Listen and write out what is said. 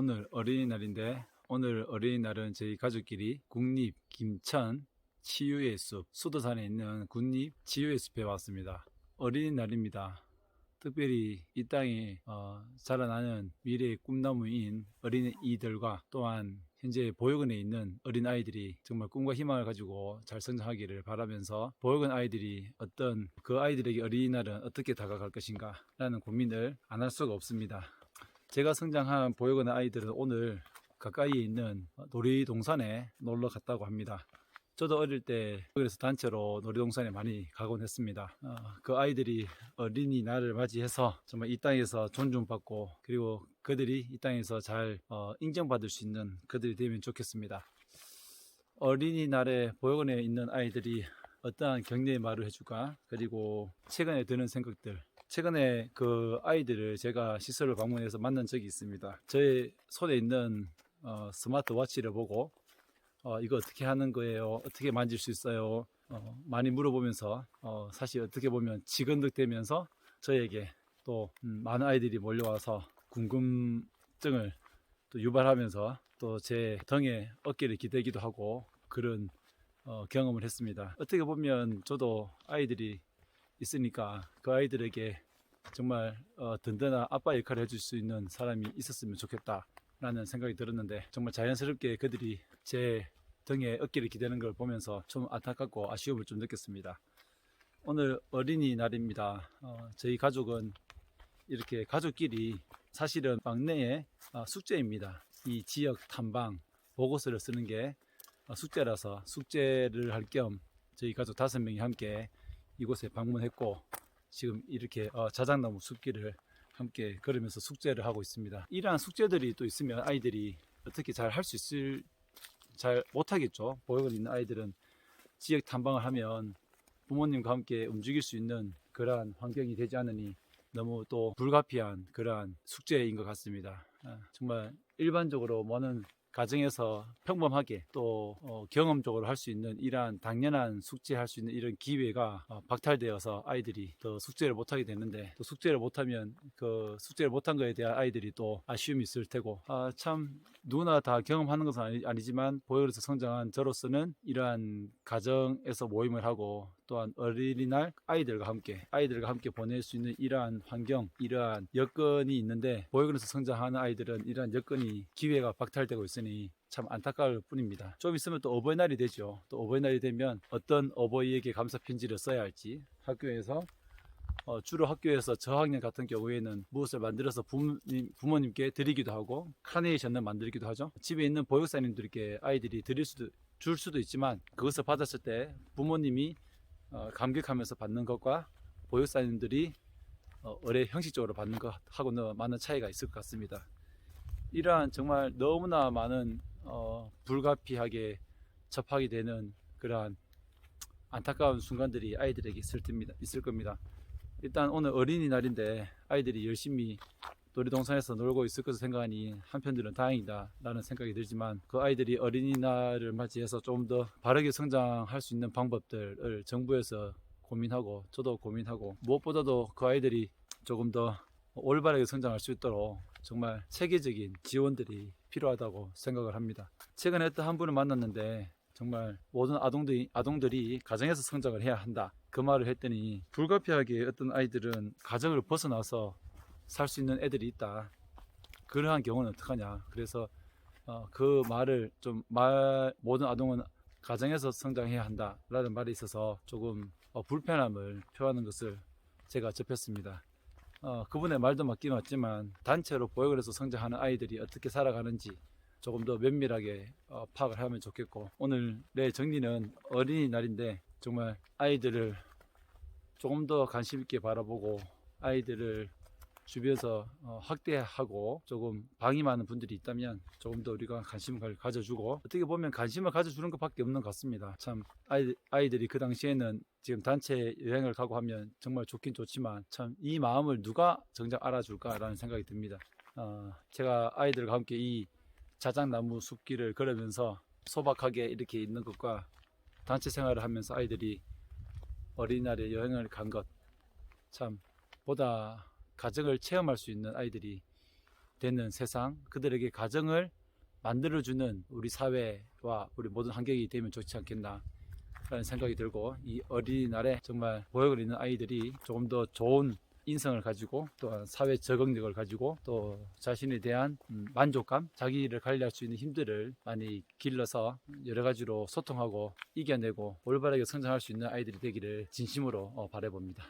오늘 어린이날인데 오늘 어린이날은 저희 가족끼리 국립 김천 치유의 숲 수도산에 있는 국립 치유의 숲에 왔습니다. 어린이날입니다. 특별히 이 땅에 어, 자라나는 미래의 꿈나무인 어린이들과 또한 현재 보육원에 있는 어린 아이들이 정말 꿈과 희망을 가지고 잘 성장하기를 바라면서 보육원 아이들이 어떤 그 아이들에게 어린이날은 어떻게 다가갈 것인가 라는 고민을 안 할 수가 없습니다. 제가 성장한 보육원 아이들은 오늘 가까이에 있는 놀이동산에 놀러 갔다고 합니다. 저도 어릴 때 그래서 단체로 놀이동산에 많이 가곤 했습니다. 어, 그 아이들이 어린이날을 맞이해서 정말 이 땅에서 존중받고 그리고 그들이 이 땅에서 잘 어, 인정받을 수 있는 그들이 되면 좋겠습니다. 어린이날에 보육원에 있는 아이들이 어떠한 격려의 말을 해줄까 그리고 최근에 드는 생각들 최근에 그 아이들을 제가 시설을 방문해서 만난 적이 있습니다. 저의 손에 있는 어, 스마트워치를 보고 어, 이거 어떻게 하는 거예요? 어떻게 만질 수 있어요? 어, 많이 물어보면서 어, 사실 어떻게 보면 지근득대면서 저에게 또 음, 많은 아이들이 몰려와서 궁금증을 또 유발하면서 또 제 등에 어깨를 기대기도 하고 그런 어, 경험을 했습니다. 어떻게 보면 저도 아이들이 있으니까 그 아이들에게 정말 어, 든든한 아빠 역할을 해줄 수 있는 사람이 있었으면 좋겠다라는 생각이 들었는데 정말 자연스럽게 그들이 제 등에 어깨를 기대는 걸 보면서 좀 안타깝고 아쉬움을 좀 느꼈습니다. 오늘 어린이날입니다. 어, 저희 가족은 이렇게 가족끼리 사실은 막내의 어, 숙제입니다. 이 지역 탐방 보고서를 쓰는 게 어, 숙제라서 숙제를 할 겸 저희 가족 다섯 명이 함께 이곳에 방문했고 지금 이렇게 어, 자작나무 숲길을 함께 걸으면서 숙제를 하고 있습니다. 이러한 숙제들이 또 있으면 아이들이 어떻게 잘 할 수 있을 잘 못하겠죠. 보육원 있는 아이들은 지역 탐방을 하면 부모님과 함께 움직일 수 있는 그러한 환경이 되지 않으니 너무 또 불가피한 그러한 숙제인 것 같습니다. 아, 정말 일반적으로 많은 가정에서 평범하게 또 어, 경험적으로 할 수 있는 이러한 당연한 숙제할 수 있는 이런 기회가 어, 박탈되어서 아이들이 더 숙제를 못하게 되는데 또 숙제를 못하면 그 숙제를 못한 거에 대한 아이들이 또 아쉬움이 있을 테고 아, 참 누구나 다 경험하는 것은 아니, 아니지만 보육원에서 성장한 저로서는 이러한 가정에서 모임을 하고 또한 어린이날 아이들과 함께 아이들과 함께 보낼 수 있는 이러한 환경 이러한 여건이 있는데 보육원에서 성장하는 아이들은 이러한 여건이 기회가 박탈되고 있으니 참 안타까울 뿐입니다. 좀 있으면 또 어버이날이 되죠. 또 어버이날이 되면 어떤 어버이에게 감사 편지를 써야 할지 학교에서 어, 주로 학교에서 저학년 같은 경우에는 무엇을 만들어서 부모님, 부모님께 드리기도 하고 카네이션을 만들기도 하죠. 집에 있는 보육사님들께 아이들이 드릴 수도 줄 수도 있지만 그것을 받았을 때 부모님이 어, 감격하면서 받는 것과 보육사님들이 어, 의뢰 형식적으로 받는 것하고는 많은 차이가 있을 것 같습니다. 이러한 정말 너무나 많은 어, 불가피하게 접하게 되는 그러한 안타까운 순간들이 아이들에게. 있을 겁니다. 일단 오늘 어린이날인데 아이들이 열심히 놀이동산에서 놀고 있을 것을 생각하니 한편들은 다행이다 라는 생각이 들지만 그 아이들이 어린이날을 맞이해서 조금 더 바르게 성장할 수 있는 방법들을 정부에서 고민하고 저도 고민하고 무엇보다도 그 아이들이 조금 더 올바르게 성장할 수 있도록 정말 세계적인 지원들이 필요하다고 생각을 합니다. 최근에 또 한 분을 만났는데 정말 모든 아동들이, 아동들이 가정에서 성장을 해야 한다. 그 말을 했더니 불가피하게 어떤 아이들은 가정을 벗어나서 살 수 있는 애들이 있다. 그러한 경우는 어떡하냐. 그래서 어, 그 말을 좀 말, 모든 아동은 가정에서 성장해야 한다. 라는 말이 있어서 조금 어, 불편함을 표하는 것을 제가 접했습니다. 어, 그분의 말도 맞긴 맞지만 단체로 보육원에서 성장하는 아이들이 어떻게 살아가는지 조금 더 면밀하게 어, 파악을 하면 좋겠고 오늘의 정리는 어린이날인데 정말 아이들을 조금 더 관심 있게 바라보고 아이들을 주변에서 어, 학대하고 조금 방임하는 분들이 있다면 조금 더 우리가 관심을 가져주고 어떻게 보면 관심을 가져주는 것밖에 없는 것 같습니다. 참 아이, 아이들이 그 당시에는 지금 단체 여행을 가고 하면 정말 좋긴 좋지만 참 이 마음을 누가 정작 알아줄까라는 생각이 듭니다. 어, 제가 아이들과 함께 이 자작나무 숲길을 걸으면서 소박하게 이렇게 있는 것과 단체 생활을 하면서 아이들이 어린이날에 여행을 간 것 참 보다 가정을 체험할 수 있는 아이들이 되는 세상, 그들에게 가정을 만들어주는 우리 사회와 우리 모든 환경이 되면 좋지 않겠나. 라는 생각이 들고 이 어린이날에 정말 보육을 있는 아이들이 조금 더 좋은 인성을 가지고 또한 사회 적응력을 가지고 또 자신에 대한 음, 만족감, 자기를 관리할 수 있는 힘들을 많이 길러서 여러 가지로 소통하고 이겨내고 올바르게 성장할 수 있는 아이들이 되기를 진심으로 어, 바라봅니다.